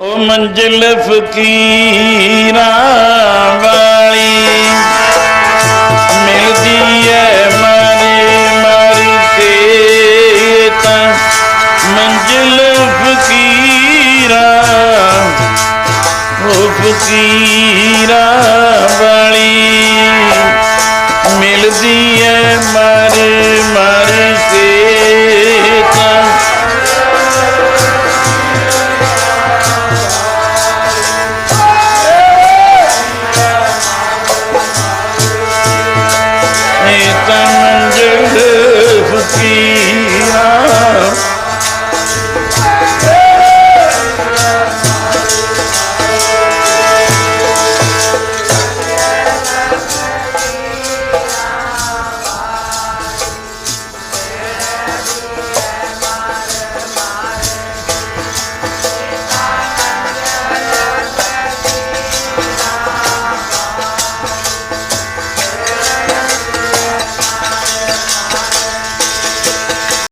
ਉਹ ਮੰਜ਼ਿਲ ਫਕੀਰਾਂ ਵਾਲੀ ਮਿਲਦੀ ਐ ਮਾਰੀ ਮਾਰੀ ਤੇ ਤਾਂ ਮੰਜ਼ਿਲ ਫਕੀਰਾਂ ਉਹ ਫਕੀਰਾਂ see.